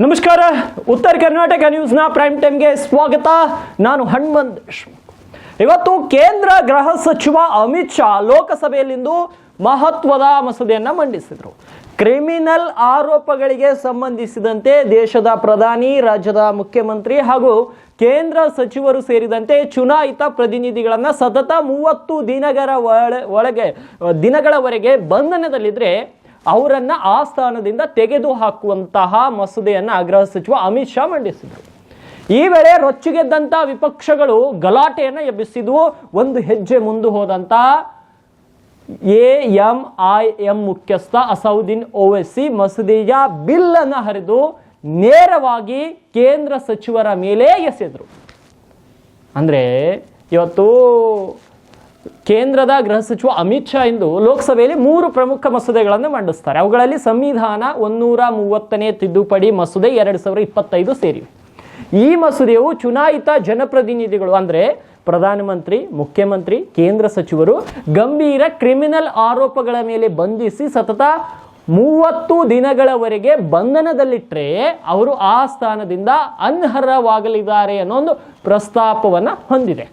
ನಮಸ್ಕಾರ. ಉತ್ತರ ಕರ್ನಾಟಕ ನ್ಯೂಸ್ನ ಪ್ರೈಮ್ ಟೈಮ್ಗೆ ಸ್ವಾಗತ. ನಾನು ಹನುಮಂತ್. ಇವತ್ತು ಕೇಂದ್ರ ಗೃಹ ಸಚಿವ ಅಮಿತ್ ಶಾ ಲೋಕಸಭೆಯಲ್ಲಿಂದು ಮಹತ್ವದ ಮಸೂದೆಯನ್ನು ಮಂಡಿಸಿದರು. ಕ್ರಿಮಿನಲ್ ಆರೋಪಗಳಿಗೆ ಸಂಬಂಧಿಸಿದಂತೆ ದೇಶದ ಪ್ರಧಾನಿ, ರಾಜ್ಯದ ಮುಖ್ಯಮಂತ್ರಿ ಹಾಗೂ ಕೇಂದ್ರ ಸಚಿವರು ಸೇರಿದಂತೆ ಚುನಾಯಿತ ಪ್ರತಿನಿಧಿಗಳನ್ನು ಸತತ ಮೂವತ್ತು ದಿನಗಳ ಒಳ- ಒಳಗೆ, ದಿನಗಳವರೆಗೆ ಬಂಧನದಲ್ಲಿದ್ರೆ ಅವರನ್ನ ಆ ಸ್ಥಾನದಿಂದ ತೆಗೆದು ಹಾಕುವಂತಹ ಮಸೂದೆಯನ್ನು ಅಗ್ರಹ ಸಚಿವ ಅಮಿತ್ ಶಾ ಮಂಡಿಸಿದರು. ಈ ವೇಳೆ ರೊಚ್ಚಿಗೆದ್ದಂಥ ವಿಪಕ್ಷಗಳು ಗಲಾಟೆಯನ್ನ ಎಬ್ಬಿಸಿದ್ವು. ಒಂದು ಹೆಜ್ಜೆ ಮುಂದೆ ಹೋದಂಥ ಎ ಎಂ ಐ ಎಂ ಮುಖ್ಯಸ್ಥ ಅಸೌದ್ದೀನ್ ಓವೈಸಿ ಮಸೂದೆಯ ಬಿಲ್ ಅನ್ನು ಹರಿದು ನೇರವಾಗಿ ಕೇಂದ್ರ ಸಚಿವರ ಮೇಲೆ ಎಸೆದರು. ಅಂದ್ರೆ ಇವತ್ತು ಕೇಂದ್ರದ ಗೃಹ ಸಚಿವ ಅಮಿತ್ ಶಾ ಇಂದು ಲೋಕಸಭೆಯಲ್ಲಿ ಮೂರು ಪ್ರಮುಖ ಮಸೂದೆಗಳನ್ನು ಮಂಡಿಸ್ತಾರೆ. ಅವುಗಳಲ್ಲಿ ಸಂವಿಧಾನ ಒಂದೂರ ಮೂವತ್ತನೇ ತಿದ್ದುಪಡಿ ಮಸೂದೆ ಎರಡು ಸಾವಿರದ ಇಪ್ಪತ್ತೈದು ಸೇರಿವೆ. ಈ ಮಸೂದೆಯು ಚುನಾಯಿತ ಜನಪ್ರತಿನಿಧಿಗಳು ಅಂದರೆ ಪ್ರಧಾನಮಂತ್ರಿ, ಮುಖ್ಯಮಂತ್ರಿ, ಕೇಂದ್ರ ಸಚಿವರು ಗಂಭೀರ ಕ್ರಿಮಿನಲ್ ಆರೋಪಗಳ ಮೇಲೆ ಬಂಧಿಸಿ ಸತತ ಮೂವತ್ತು ದಿನಗಳವರೆಗೆ ಬಂಧನದಲ್ಲಿಟ್ಟರೆ ಅವರು ಆ ಸ್ಥಾನದಿಂದ ಅನರ್ಹವಾಗಲಿದ್ದಾರೆ ಅನ್ನೋ ಒಂದು ಪ್ರಸ್ತಾಪವನ್ನು ಹೊಂದಿದೆ.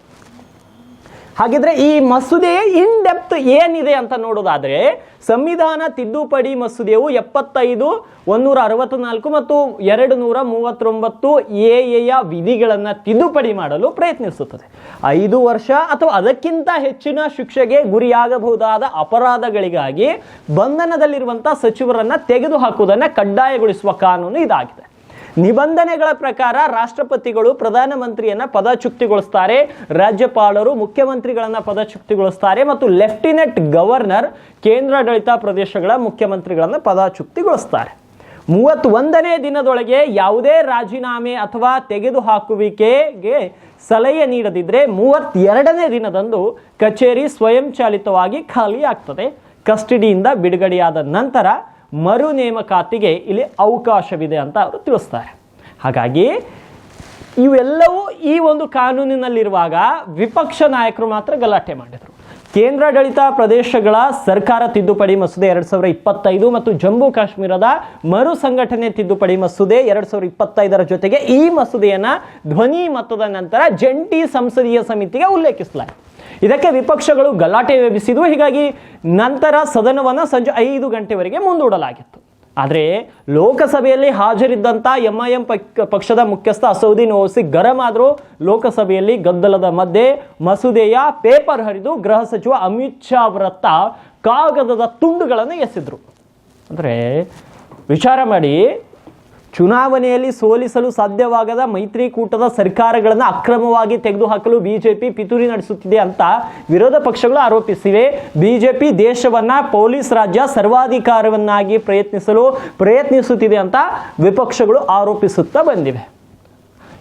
ಹಾಗಿದ್ರೆ ಈ ಮಸೂದೆ ಇನ್ ಡೆಪ್ತ್ ಏನಿದೆ ಅಂತ ನೋಡೋದಾದ್ರೆ, ಸಂವಿಧಾನ ತಿದ್ದುಪಡಿ ಮಸೂದೆಯು ಎಪ್ಪತ್ತೈದು ಒಂದೂರ ಅರವತ್ನಾಲ್ಕು ಮತ್ತು ಎರಡು ನೂರ ಮೂವತ್ತೊಂಬತ್ತು ಎ ಎಯ ವಿಧಿಗಳನ್ನು ತಿದ್ದುಪಡಿ ಮಾಡಲು ಪ್ರಯತ್ನಿಸುತ್ತದೆ. ಐದು ವರ್ಷ ಅಥವಾ ಅದಕ್ಕಿಂತ ಹೆಚ್ಚಿನ ಶಿಕ್ಷೆಗೆ ಗುರಿಯಾಗಬಹುದಾದ ಅಪರಾಧಗಳಿಗಾಗಿ ಬಂಧನದಲ್ಲಿರುವಂತಹ ಸಚಿವರನ್ನ ತೆಗೆದುಹಾಕುವುದನ್ನು ಕಡ್ಡಾಯಗೊಳಿಸುವ ಕಾನೂನು ಇದಾಗಿದೆ. ನಿಬಂಧನೆಗಳ ಪ್ರಕಾರ ರಾಷ್ಟ್ರಪತಿಗಳು ಪ್ರಧಾನಮಂತ್ರಿಯನ್ನ ಪದಚ್ಯುಕ್ತಿಗೊಳಿಸ್ತಾರೆ, ರಾಜ್ಯಪಾಲರು ಮುಖ್ಯಮಂತ್ರಿಗಳನ್ನ ಪದಚ್ಯುಕ್ತಿಗೊಳಿಸ್ತಾರೆ ಮತ್ತು ಲೆಫ್ಟಿನೆಂಟ್ ಗವರ್ನರ್ ಕೇಂದ್ರಾಡಳಿತ ಪ್ರದೇಶಗಳ ಮುಖ್ಯಮಂತ್ರಿಗಳನ್ನ ಪದಚ್ಯುತಿಗೊಳಿಸ್ತಾರೆ ಮೂವತ್ತೊಂದನೇ ದಿನದೊಳಗೆ ಯಾವುದೇ ರಾಜೀನಾಮೆ ಅಥವಾ ತೆಗೆದುಹಾಕುವಿಕೆಗೆ ಸಲಹೆ ನೀಡದಿದ್ರೆ ಮೂವತ್ತೆರಡನೇ ದಿನದಂದು ಕಚೇರಿ ಸ್ವಯಂಚಾಲಿತವಾಗಿ ಖಾಲಿಯಾಗ್ತದೆ. ಕಸ್ಟಡಿಯಿಂದ ಬಿಡುಗಡೆಯಾದ ನಂತರ ಮರು ನೇಮಕಾತಿಗೆ ಇಲ್ಲಿ ಅವಕಾಶವಿದೆ ಅಂತ ಅವರು ತಿಳಿಸ್ತಾರೆ. ಹಾಗಾಗಿ ಇವೆಲ್ಲವೂ ಈ ಒಂದು ಕಾನೂನಿನಲ್ಲಿರುವಾಗ ವಿಪಕ್ಷ ನಾಯಕರು ಮಾತ್ರ ಗಲಾಟೆ ಮಾಡಿದರು. ಕೇಂದ್ರಾಡಳಿತ ಪ್ರದೇಶಗಳ ಸರ್ಕಾರ ತಿದ್ದುಪಡಿ ಮಸೂದೆ ಎರಡ್ ಸಾವಿರದ ಇಪ್ಪತ್ತೈದು ಮತ್ತು ಜಮ್ಮು ಕಾಶ್ಮೀರದ ಮರು ಸಂಘಟನೆ ತಿದ್ದುಪಡಿ ಮಸೂದೆ ಎರಡು ಸಾವಿರದ ಇಪ್ಪತ್ತೈದರ ಜೊತೆಗೆ ಈ ಮಸೂದೆಯನ್ನ ಧ್ವನಿ ಮತದ ನಂತರ ಜಂಟಿ ಸಂಸದೀಯ ಸಮಿತಿಗೆ ಉಲ್ಲೇಖಿಸಲಾಯಿತು. ಇದಕ್ಕೆ ವಿಪಕ್ಷಗಳು ಗಲಾಟೆ ಎಬ್ಬಿಸಿದ್ವು ಹೀಗಾಗಿ ನಂತರ ಸದನವನ್ನು ಸಂಜೆ ಐದು ಗಂಟೆವರೆಗೆ ಮುಂದೂಡಲಾಗಿತ್ತು. ಆದರೆ ಲೋಕಸಭೆಯಲ್ಲಿ ಹಾಜರಿದ್ದಂಥ ಎಂ ಐ ಎಂ ಪಕ್ಷದ ಮುಖ್ಯಸ್ಥ ಅಸೌದ್ದೀನ್ ನೋಸಿ ಗರಂ ಆದರೂ ಲೋಕಸಭೆಯಲ್ಲಿ ಗದ್ದಲದ ಮಧ್ಯೆ ಮಸೂದೆಯ ಪೇಪರ್ ಹರಿದು ಗೃಹ ಸಚಿವ ಅಮಿತ್ ಶಾ ಅವರತ್ತ ಕಾಗದದ ತುಂಡುಗಳನ್ನು ಎಸೆದ್ರು. ಅಂದರೆ ವಿಚಾರ ಮಾಡಿ ಚುನಾವಣೆಯಲ್ಲಿ ಸೋಲಿಸಲು ಸಾಧ್ಯವಾಗದ ಮೈತ್ರಿಕೂಟದ ಸರ್ಕಾರಗಳನ್ನು ಅಕ್ರಮವಾಗಿ ತೆಗೆದುಹಾಕಲು ಬಿಜೆಪಿ ಪಿತೂರಿ ನಡೆಸುತ್ತಿದೆ ಅಂತ ವಿರೋಧ ಪಕ್ಷಗಳು ಆರೋಪಿಸಿವೆ. ಬಿಜೆಪಿ ದೇಶವನ್ನ ಪೊಲೀಸ್ ರಾಜ್ಯ ಸರ್ವಾಧಿಕಾರವನ್ನಾಗಿ ಪ್ರಯತ್ನಿಸಲು ಪ್ರಯತ್ನಿಸುತ್ತಿದೆ ಅಂತ ವಿಪಕ್ಷಗಳು ಆರೋಪಿಸುತ್ತಾ ಬಂದಿವೆ.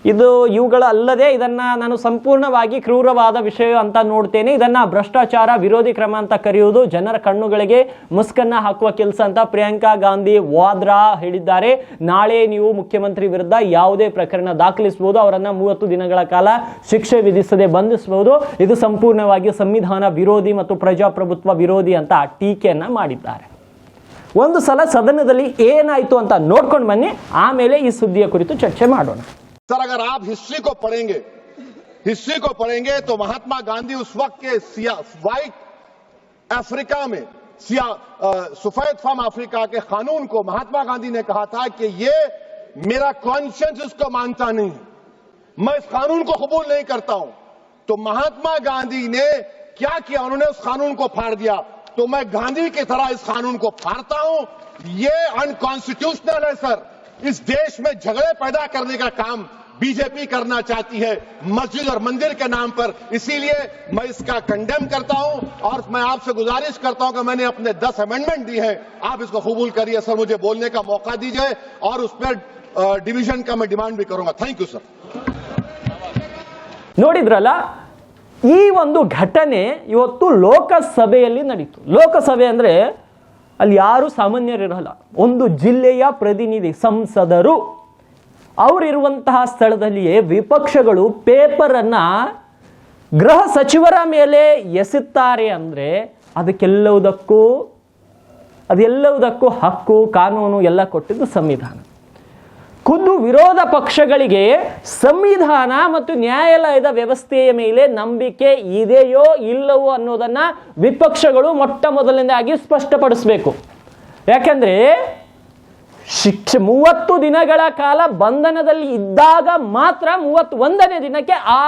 ಇದು ಇವುಗಳ ಅಲ್ಲದೆ ಇದನ್ನ ನಾನು ಸಂಪೂರ್ಣವಾಗಿ ಕ್ರೂರವಾದ ವಿಷಯ ಅಂತ ನೋಡ್ತೇನೆ. ಇದನ್ನ ಭ್ರಷ್ಟಾಚಾರ ವಿರೋಧಿ ಕ್ರಮ ಅಂತ ಕರೆಯುವುದು. ಜನರ ಕಣ್ಣುಗಳಿಗೆ ಮುಸ್ಕನ್ನು ಹಾಕುವ ಕೆಲಸ ಅಂತ ಪ್ರಿಯಾಂಕಾ ಗಾಂಧಿ ವಾದ್ರಾ ಹೇಳಿದ್ದಾರೆ. ನಾಳೆ ನೀವು ಮುಖ್ಯಮಂತ್ರಿ ವಿರುದ್ಧ ಯಾವುದೇ ಪ್ರಕರಣ ದಾಖಲಿಸಬಹುದು. ಅವರನ್ನು ಮೂವತ್ತು ದಿನಗಳ ಕಾಲ ಶಿಕ್ಷೆ ವಿಧಿಸದೆ ಬಂಧಿಸಬಹುದು. ಇದು ಸಂಪೂರ್ಣವಾಗಿ ಸಂವಿಧಾನ ವಿರೋಧಿ ಮತ್ತು ಪ್ರಜಾಪ್ರಭುತ್ವ ವಿರೋಧಿ ಅಂತ ಟೀಕೆಯನ್ನು ಮಾಡಿದ್ದಾರೆ. ಒಂದು ಸಲ ಸದನದಲ್ಲಿ ಏನಾಯಿತು ಅಂತ ನೋಡ್ಕೊಂಡು ಬನ್ನಿ. ಆಮೇಲೆ ಈ ಸುದ್ದಿಯ ಕುರಿತು ಚರ್ಚೆ ಮಾಡೋಣ. सर अगर आप हिस्ट्री को पढ़ेंगे, हिस्ट्री को पढ़ेंगे तो महात्मा गांधी उस वक्त के व्हाइट अफ्रीका में, सिया सफ़ेद फॉर्म अफ्रीका के कानून को महात्मा गांधी ने कहा था कि ये मेरा कॉन्शियंस इसको मानता नहीं मैं इस कानून को कबूल नहीं करता हूँ। तो महात्मा गांधी ने क्या किया? उन्होंने उस कानून को फाड़ दिया। तो मैं गांधी की तरह इस कानून को फाड़ता हूँ। ये अनकॉन्स्टिट्यूशनल है, सर। इस देश में झगड़े पैदा करने का काम बीजेपी करना चाहती है मस्जिद और मंदिर के नाम पर इसीलिए मैं इसका कंडेम करता हूं और मैं आपसे गुजारिश करता हूं कि मैंने अपने दस अमेंडमेंट दी है आप इसको कबूल करिए सर मुझे बोलने का मौका दीजिए और उस पर अ, डिवीजन का मैं डिमांड भी करूंगा थैंक यू सर ನೋಡಿದ್ರಲ್ಲ ಈ ಒಂದು ಘಟನೆ ಇವತ್ತು ಲೋಕಸಭೆಯಲ್ಲಿ ನಡೀತು ಲೋಕಸಭೆ ಅಂದ್ರೆ ಅಲ್ಲಿ ಯಾರು ಸಾಮಾನ್ಯರಿರಲ್ಲ ಒಂದು ಜಿಲ್ಲೆಯ ಪ್ರತಿನಿಧಿ ಸಂಸದರು ಅವರಿರುವಂತಹ ಸ್ಥಳದಲ್ಲಿಯೇ ವಿಪಕ್ಷಗಳು ಪೇಪರನ್ನ ಗೃಹ ಸಚಿವರ ಮೇಲೆ ಎಸೆತ್ತಾರೆ ಅಂದ್ರೆ ಅದಕ್ಕೆಲ್ಲವುದಕ್ಕೂ, ಅದೆಲ್ಲವುದಕ್ಕೂ ಹಕ್ಕು, ಕಾನೂನು ಎಲ್ಲ ಕೊಟ್ಟಿದ್ದು ಸಂವಿಧಾನ. ಖುದ್ದು ವಿರೋಧ ಪಕ್ಷಗಳಿಗೆ ಸಂವಿಧಾನ ಮತ್ತು ನ್ಯಾಯಾಲಯದ ವ್ಯವಸ್ಥೆಯ ಮೇಲೆ ನಂಬಿಕೆ ಇದೆಯೋ ಇಲ್ಲವೋ ಅನ್ನೋದನ್ನ ವಿಪಕ್ಷಗಳು ಮೊಟ್ಟ ಮೊದಲನೇದಾಗಿ ಸ್ಪಷ್ಟಪಡಿಸಬೇಕು. ಯಾಕಂದ್ರೆ ಶಿಕ್ಷೆ ಮೂವತ್ತು ದಿನಗಳ ಕಾಲ ಬಂಧನದಲ್ಲಿ ಇದ್ದಾಗ ಮಾತ್ರ ಮೂವತ್ತು ಒಂದನೇ ದಿನಕ್ಕೆ ಆ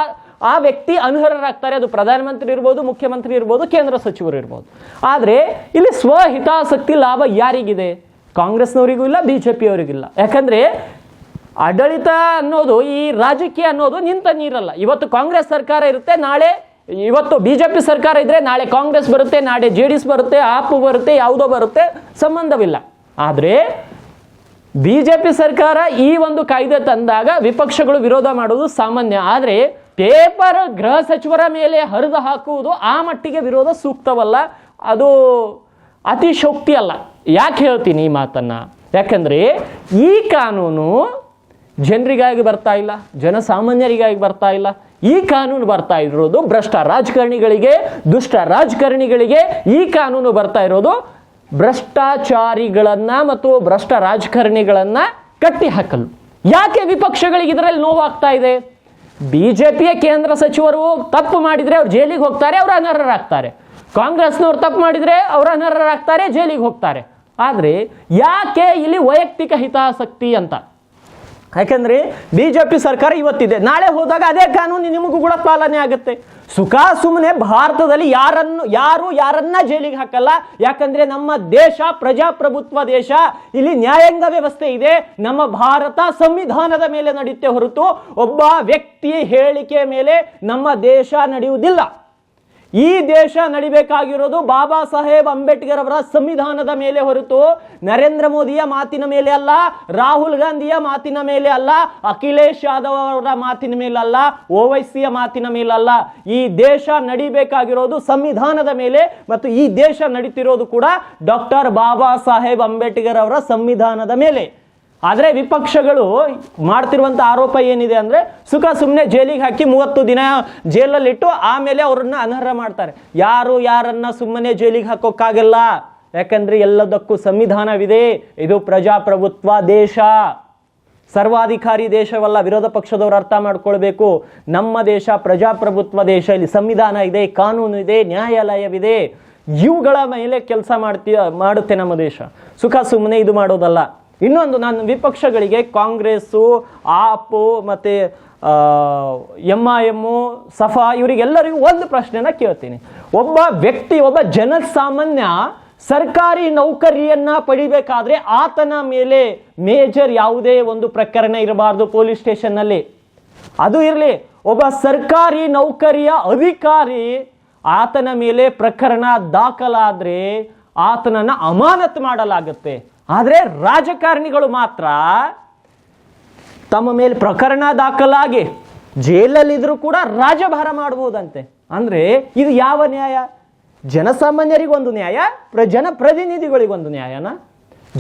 ಆ ವ್ಯಕ್ತಿ ಅನರ್ಹರಾಗ್ತಾರೆ. ಅದು ಪ್ರಧಾನಮಂತ್ರಿ ಇರ್ಬೋದು, ಮುಖ್ಯಮಂತ್ರಿ ಇರ್ಬೋದು, ಕೇಂದ್ರ ಸಚಿವರು ಇರ್ಬೋದು. ಆದರೆ ಇಲ್ಲಿ ಸ್ವಹಿತಾಸಕ್ತಿ ಲಾಭ ಯಾರಿಗಿದೆ? ಕಾಂಗ್ರೆಸ್ನವರಿಗೂ ಇಲ್ಲ ಬಿ ಜೆ ಪಿಯವರಿಗಿಲ್ಲ ಯಾಕಂದ್ರೆ ಆಡಳಿತ ಅನ್ನೋದು, ಈ ರಾಜಕೀಯ ಅನ್ನೋದು ನಿಂತ ನೀರಲ್ಲ. ಇವತ್ತು ಕಾಂಗ್ರೆಸ್ ಸರ್ಕಾರ ಇರುತ್ತೆ, ನಾಳೆ ಇವತ್ತು ಬಿ ಜೆ ಪಿ ಸರ್ಕಾರ ಇದ್ರೆ ನಾಳೆ ಕಾಂಗ್ರೆಸ್ ಬರುತ್ತೆ, ನಾಳೆ ಜೆ ಡಿ ಎಸ್ ಬರುತ್ತೆ, ಆಪು ಬರುತ್ತೆ, ಯಾವುದೋ ಬರುತ್ತೆ, ಸಂಬಂಧವಿಲ್ಲ. ಆದರೆ ಬಿಜೆಪಿ ಸರ್ಕಾರ ಈ ಒಂದು ಕಾಯ್ದೆ ತಂದಾಗ ವಿಪಕ್ಷಗಳು ವಿರೋಧ ಮಾಡುವುದು ಸಾಮಾನ್ಯ. ಆದರೆ ಪೇಪರ್ ಗೃಹ ಸಚಿವರ ಮೇಲೆ ಹರಿದು ಹಾಕುವುದು ಆ ಮಟ್ಟಿಗೆ ವಿರೋಧ ಸೂಕ್ತವಲ್ಲ. ಅದು ಅತಿಶೋಕ್ತಿ ಅಲ್ಲ. ಯಾಕೆ ಹೇಳ್ತೀನಿ ಈ ಮಾತನ್ನು? ಯಾಕಂದರೆ ಈ ಕಾನೂನು ಜನರಿಗಾಗಿ ಬರ್ತಾ ಇಲ್ಲ, ಜನಸಾಮಾನ್ಯರಿಗಾಗಿ ಬರ್ತಾ ಇಲ್ಲ. ಈ ಕಾನೂನು ಬರ್ತಾ ಇರೋದು ಭ್ರಷ್ಟ ರಾಜಕಾರಣಿಗಳಿಗೆ, ದುಷ್ಟ ರಾಜಕಾರಣಿಗಳಿಗೆ ಈ ಕಾನೂನು ಬರ್ತಾ ಇರೋದು ಭ್ರಷ್ಟಾಚಾರಿಗಳನ್ನ ಮತ್ತು ಭ್ರಷ್ಟ ರಾಜಕಾರಣಿಗಳನ್ನ ಕಟ್ಟಿ ಹಾಕಲು ಯಾಕೆ ವಿಪಕ್ಷಗಳಿಗೆ ಇದರಲ್ಲಿ ನೋವಾಗ್ತಾ ಇದೆ? ಪಿಯ ಕೇಂದ್ರ ಸಚಿವರು ತಪ್ಪು ಮಾಡಿದ್ರೆ ಅವ್ರು ಜೈಲಿಗೆ ಹೋಗ್ತಾರೆ, ಅವರು ಅನರ್ಹರಾಗ್ತಾರೆ. ಕಾಂಗ್ರೆಸ್ನವ್ರು ತಪ್ಪು ಮಾಡಿದ್ರೆ ಅವರು ಅನರ್ಹರಾಗ್ತಾರೆ, ಜೈಲಿಗೆ ಹೋಗ್ತಾರೆ. ಆದರೆ ಯಾಕೆ ಇಲ್ಲಿ ವೈಯಕ್ತಿಕ ಹಿತಾಸಕ್ತಿ ಅಂತ? ಯಾಕಂದ್ರೆ ಬಿಜೆಪಿ ಸರ್ಕಾರ ಇವತ್ತಿದೆ. ನಾಳೆ ಹೋದಾಗ ಅದೇ ಕಾನೂನು ನಿಮಗೂ ಕೂಡ ಪಾಲನೆ ಆಗುತ್ತೆ. ಸುಖ ಸುಮ್ಮನೆ ಭಾರತದಲ್ಲಿ ಯಾರನ್ನು ಯಾರು ಯಾರನ್ನ ಜೈಲಿಗೆ ಹಾಕಲ್ಲ. ಯಾಕಂದ್ರೆ ನಮ್ಮ ದೇಶ ಪ್ರಜಾಪ್ರಭುತ್ವ ದೇಶ. ಇಲ್ಲಿ ನ್ಯಾಯಾಂಗ ವ್ಯವಸ್ಥೆ ಇದೆ. ನಮ್ಮ ಭಾರತ ಸಂವಿಧಾನದ ಮೇಲೆ ನಡೆಯುತ್ತೆ ಹೊರತು ಒಬ್ಬ ವ್ಯಕ್ತಿ ಹೇಳಿಕೆ ಮೇಲೆ ನಮ್ಮ ದೇಶ ನಡೆಯುವುದಿಲ್ಲ. ಈ ದೇಶ ನಡಿಬೇಕಾಗಿರೋದು ಬಾಬಾ ಸಾಹೇಬ್ ಅಂಬೇಡ್ಕರ್ ಅವರ ಸಂವಿಧಾನದ ಮೇಲೆ ಹೊರತು ನರೇಂದ್ರ ಮೋದಿಯ ಮಾತಿನ ಮೇಲೆ ಅಲ್ಲ, ರಾಹುಲ್ ಗಾಂಧಿಯ ಮಾತಿನ ಮೇಲೆ ಅಲ್ಲ, ಅಖಿಲೇಶ್ ಯಾದವ್ ಅವರ ಮಾತಿನ ಮೇಲಲ್ಲ ಓವೈಸಿಯ ಮಾತಿನ ಮೇಲಲ್ಲ ಈ ದೇಶ ನಡಿಬೇಕಾಗಿರೋದು ಸಂವಿಧಾನದ ಮೇಲೆ ಮತ್ತು ಈ ದೇಶ ನಡೀತಿರೋದು ಕೂಡ ಡಾಕ್ಟರ್ ಬಾಬಾ ಸಾಹೇಬ್ ಅಂಬೇಡ್ಕರ್ ಅವರ ಸಂವಿಧಾನದ ಮೇಲೆ. ಆದರೆ ವಿಪಕ್ಷಗಳು ಮಾಡ್ತಿರುವಂಥ ಆರೋಪ ಏನಿದೆ ಅಂದರೆ ಸುಖ ಸುಮ್ಮನೆ ಜೈಲಿಗೆ ಹಾಕಿ ಮೂವತ್ತು ದಿನ ಜೈಲಲ್ಲಿಟ್ಟು ಆಮೇಲೆ ಅವರನ್ನು ಅನರ್ಹ ಮಾಡ್ತಾರೆ. ಯಾರು ಯಾರನ್ನ ಸುಮ್ಮನೆ ಜೈಲಿಗೆ ಹಾಕೋಕ್ಕಾಗಲ್ಲ? ಯಾಕಂದರೆ ಎಲ್ಲದಕ್ಕೂ ಸಂವಿಧಾನವಿದೆ. ಇದು ಪ್ರಜಾಪ್ರಭುತ್ವ ದೇಶ. ಸರ್ವಾಧಿಕಾರಿ ದೇಶವಲ್ಲ, ವಿರೋಧ ಪಕ್ಷದವರು ಅರ್ಥ ಮಾಡ್ಕೊಳ್ಬೇಕು. ನಮ್ಮ ದೇಶ ಪ್ರಜಾಪ್ರಭುತ್ವ ದೇಶ, ಇಲ್ಲಿ ಸಂವಿಧಾನ ಇದೆ, ಕಾನೂನು ಇದೆ, ನ್ಯಾಯಾಲಯವಿದೆ. ಇವುಗಳ ಮೇಲೆ ಕೆಲಸ ಮಾಡ್ತೀಯ, ಮಾಡುತ್ತೆ ನಮ್ಮ ದೇಶ. ಸುಖ ಸುಮ್ಮನೆ ಇದು ಮಾಡೋದಲ್ಲ. ಇನ್ನೊಂದು ನಾನು ವಿಪಕ್ಷಗಳಿಗೆ ಕಾಂಗ್ರೆಸ್ಸು, ಆಪು, ಮತ್ತು ಎಂ ಐ ಎಮ್ಮು ಸಫಾ, ಇವರಿಗೆಲ್ಲರಿಗೂ ಒಂದು ಪ್ರಶ್ನೆನ ಕೇಳ್ತೀನಿ. ಒಬ್ಬ ವ್ಯಕ್ತಿ, ಒಬ್ಬ ಜನಸಾಮಾನ್ಯ ಸರ್ಕಾರಿ ನೌಕರಿಯನ್ನ ಪಡಿಬೇಕಾದ್ರೆ ಆತನ ಮೇಲೆ ಮೇಜರ್ ಯಾವುದೇ ಒಂದು ಪ್ರಕರಣ ಇರಬಾರ್ದು ಪೊಲೀಸ್ ಸ್ಟೇಷನ್ನಲ್ಲಿ. ಅದು ಇರಲಿ, ಒಬ್ಬ ಸರ್ಕಾರಿ ನೌಕರಿಯ ಅಧಿಕಾರಿ ಆತನ ಮೇಲೆ ಪ್ರಕರಣ ದಾಖಲಾದ್ರೆ ಆತನನ್ನು ಅಮಾನತ್ ಮಾಡಲಾಗುತ್ತೆ. ಆದರೆ ರಾಜಕಾರಣಿಗಳು ಮಾತ್ರ ತಮ್ಮ ಮೇಲೆ ಪ್ರಕರಣ ದಾಖಲಾಗಿ ಜೈಲಲ್ಲಿದ್ದರೂ ಕೂಡ ರಾಜಭಾರ ಮಾಡಬಹುದಂತೆ ಅಂದ್ರೆ ಇದು ಯಾವ ನ್ಯಾಯ? ಜನಸಾಮಾನ್ಯರಿಗೊಂದು ನ್ಯಾಯ, ಪ್ರ ಜನಪ್ರತಿನಿಧಿಗಳಿಗೊಂದು ನ್ಯಾಯನ?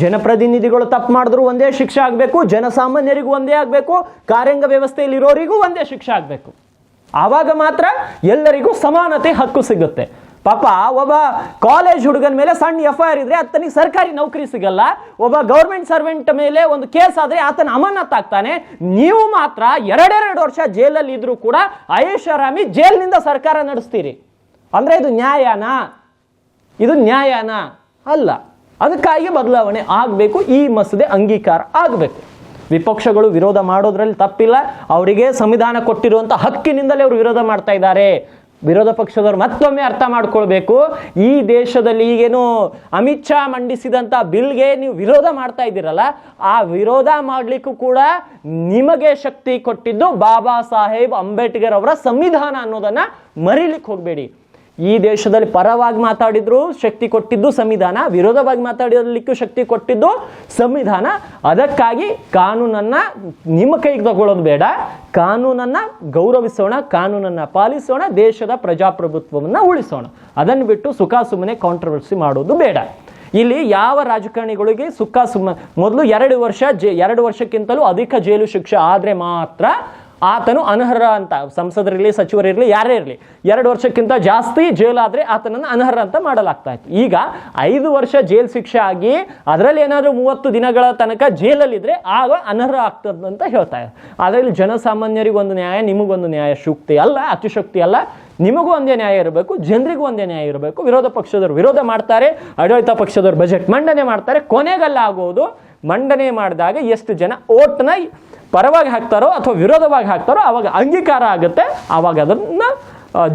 ಜನಪ್ರತಿನಿಧಿಗಳು ತಪ್ಪು ಮಾಡಿದ್ರು ಒಂದೇ ಶಿಕ್ಷೆ ಆಗಬೇಕು, ಜನಸಾಮಾನ್ಯರಿಗೂ ಒಂದೇ ಆಗಬೇಕು, ಕಾರ್ಯಾಂಗ ವ್ಯವಸ್ಥೆಯಲ್ಲಿ ಇರೋರಿಗೂ ಒಂದೇ ಶಿಕ್ಷೆ ಆಗಬೇಕು. ಆವಾಗ ಮಾತ್ರ ಎಲ್ಲರಿಗೂ ಸಮಾನತೆ ಹಕ್ಕು ಸಿಗುತ್ತೆ. ಪಾಪ, ಒಬ್ಬ ಕಾಲೇಜ್ ಹುಡುಗನ ಮೇಲೆ ಸಣ್ಣ ಎಫ್ ಐ ಆರ್ ಇದ್ರೆ ಆತನಿಗೆ ಸರ್ಕಾರಿ ನೌಕರಿ ಸಿಗಲ್ಲ. ಒಬ್ಬ ಗೌರ್ಮೆಂಟ್ ಸರ್ವೆಂಟ್ ಮೇಲೆ ಒಂದು ಕೇಸ್ ಆದ್ರೆ ಆತನ ಅಮಾನತ್ ಆಗ್ತಾನೆ. ನೀವು ಮಾತ್ರ ಎರಡೆರಡು ವರ್ಷ ಜೈಲಲ್ಲಿ ಇದ್ರೂ ಕೂಡ ಐಷಾರಾಮಿ ಜೈಲಿನಿಂದ ಸರ್ಕಾರ ನಡೆಸ್ತೀರಿ. ಅಂದ್ರೆ ಇದು ನ್ಯಾಯನಾ? ಇದು ನ್ಯಾಯನಾ? ಅಲ್ಲ. ಅದಕ್ಕಾಗಿ ಬದಲಾವಣೆ ಆಗಬೇಕು, ಈ ಮಸೂದೆ ಅಂಗೀಕಾರ ಆಗಬೇಕು. ವಿಪಕ್ಷಗಳು ವಿರೋಧ ಮಾಡೋದ್ರಲ್ಲಿ ತಪ್ಪಿಲ್ಲ. ಅವರಿಗೆ ಸಂವಿಧಾನ ಕೊಟ್ಟಿರುವಂಥ ಹಕ್ಕಿನಿಂದಲೇ ಅವರು ವಿರೋಧ ಮಾಡ್ತಾ ಇದ್ದಾರೆ. ವಿರೋಧ ಪಕ್ಷದವರು ಮತ್ತೊಮ್ಮೆ ಅರ್ಥ ಮಾಡ್ಕೊಳ್ಬೇಕು. ಈ ದೇಶದಲ್ಲಿ ಈಗೇನು ಅಮಿತ್ ಶಾ ಮಂಡಿಸಿದಂಥ ಬಿಲ್ಗೆ ನೀವು ವಿರೋಧ ಮಾಡ್ತಾ ಇದ್ದೀರಲ್ಲ, ಆ ವಿರೋಧ ಮಾಡಲಿಕ್ಕೂ ಕೂಡ ನಿಮಗೆ ಶಕ್ತಿ ಕೊಟ್ಟಿದ್ದು ಬಾಬಾ ಸಾಹೇಬ್ ಅಂಬೇಡ್ಕರ್ ಅವರ ಸಂವಿಧಾನ ಅನ್ನೋದನ್ನ ಮರಿಲಿಕ್ಕೆ ಹೋಗಬೇಡಿ. ಈ ದೇಶದಲ್ಲಿ ಪರವಾಗಿ ಮಾತಾಡಿದ್ರು, ಶಕ್ತಿ ಕೊಟ್ಟಿದ್ದು ಸಂವಿಧಾನ, ವಿರೋಧವಾಗಿ ಮಾತಾಡಲಿಕ್ಕೂ ಶಕ್ತಿ ಕೊಟ್ಟಿದ್ದು ಸಂವಿಧಾನ. ಅದಕ್ಕಾಗಿ ಕಾನೂನನ್ನ ನಿಮ್ಮ ಕೈಗೆ ತಗೊಳ್ಳೋದು ಬೇಡ. ಕಾನೂನನ್ನ ಗೌರವಿಸೋಣ, ಕಾನೂನನ್ನ ಪಾಲಿಸೋಣ, ದೇಶದ ಪ್ರಜಾಪ್ರಭುತ್ವವನ್ನು ಉಳಿಸೋಣ. ಅದನ್ನು ಬಿಟ್ಟು ಸುಖ ಸುಮ್ಮನೆ ಕಾಂಟ್ರವರ್ಸಿ ಮಾಡೋದು ಬೇಡ. ಇಲ್ಲಿ ಯಾವ ರಾಜಕಾರಣಿಗಳಿಗೆ ಸುಖ ಸುಮ್ಮ ಮೊದಲು ಎರಡು ವರ್ಷ ಜೆ ಎರಡು ವರ್ಷಕ್ಕಿಂತಲೂ ಅಧಿಕ ಜೈಲು ಶಿಕ್ಷೆ ಆದರೆ ಮಾತ್ರ ಆತನು ಅನರ್ಹ ಅಂತ ಸಂಸದರಿರಲಿ ಸಚಿವರಿರಲಿ ಯಾರೇ ಇರಲಿ. ಎರಡು ವರ್ಷಕ್ಕಿಂತ ಜಾಸ್ತಿ ಜೈಲಾದರೆ ಆತನನ್ನು ಅನರ್ಹ ಅಂತ ಮಾಡಲಾಗ್ತಾ ಇತ್ತು ಈಗ ಐದು ವರ್ಷ ಜೈಲ್ ಶಿಕ್ಷೆ ಆಗಿ ಅದರಲ್ಲಿ ಏನಾದರೂ ಮೂವತ್ತು ದಿನಗಳ ತನಕ ಜೈಲಲ್ಲಿದ್ದರೆ ಆಗ ಅನರ್ಹ ಆಗ್ತದೆ ಅಂತ ಹೇಳ್ತಾ ಇಲ್ಲಿ ಜನಸಾಮಾನ್ಯರಿಗೆ ಒಂದು ನ್ಯಾಯ, ನಿಮಗೊಂದು ನ್ಯಾಯ ಶುಕ್ತಿ ಅಲ್ಲ, ಅತಿಶಕ್ತಿ ಅಲ್ಲ. ನಿಮಗೂ ಒಂದೇ ನ್ಯಾಯ ಇರಬೇಕು, ಜನರಿಗೂ ಒಂದೇ ನ್ಯಾಯ ಇರಬೇಕು. ವಿರೋಧ ಪಕ್ಷದವರು ವಿರೋಧ ಮಾಡ್ತಾರೆ, ಆಡಳಿತ ಪಕ್ಷದವರು ಬಜೆಟ್ ಮಂಡನೆ ಮಾಡ್ತಾರೆ ಕೊನೆಗಲ್ಲ ಆಗೋದು ಮಂಡನೆ ಮಾಡಿದಾಗ ಎಷ್ಟು ಜನ ಓಟ್ನ ಪರವಾಗಿ ಹಾಕ್ತಾರೋ ಅಥವಾ ವಿರೋಧವಾಗಿ ಹಾಕ್ತಾರೋ ಆವಾಗ ಅಂಗೀಕಾರ ಆಗುತ್ತೆ. ಆವಾಗ ಅದನ್ನು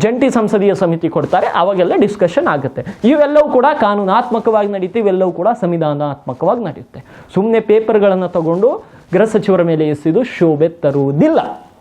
ಜಂಟಿ ಸಂಸದೀಯ ಸಮಿತಿ ಕೊಡ್ತಾರೆ. ಅವಾಗೆಲ್ಲ ಡಿಸ್ಕಷನ್ ಆಗುತ್ತೆ. ಇವೆಲ್ಲವೂ ಕೂಡ ಕಾನೂನಾತ್ಮಕವಾಗಿ ನಡೀತೆ, ಇವೆಲ್ಲವೂ ಕೂಡ ಸಂವಿಧಾನಾತ್ಮಕವಾಗಿ ನಡೆಯುತ್ತೆ. ಸುಮ್ಮನೆ ಪೇಪರ್ಗಳನ್ನು ತಗೊಂಡು ಗೃಹ ಸಚಿವರ ಮೇಲೆ ಎಸೆದು ಶೋಭೆ ತರುವುದಿಲ್ಲ.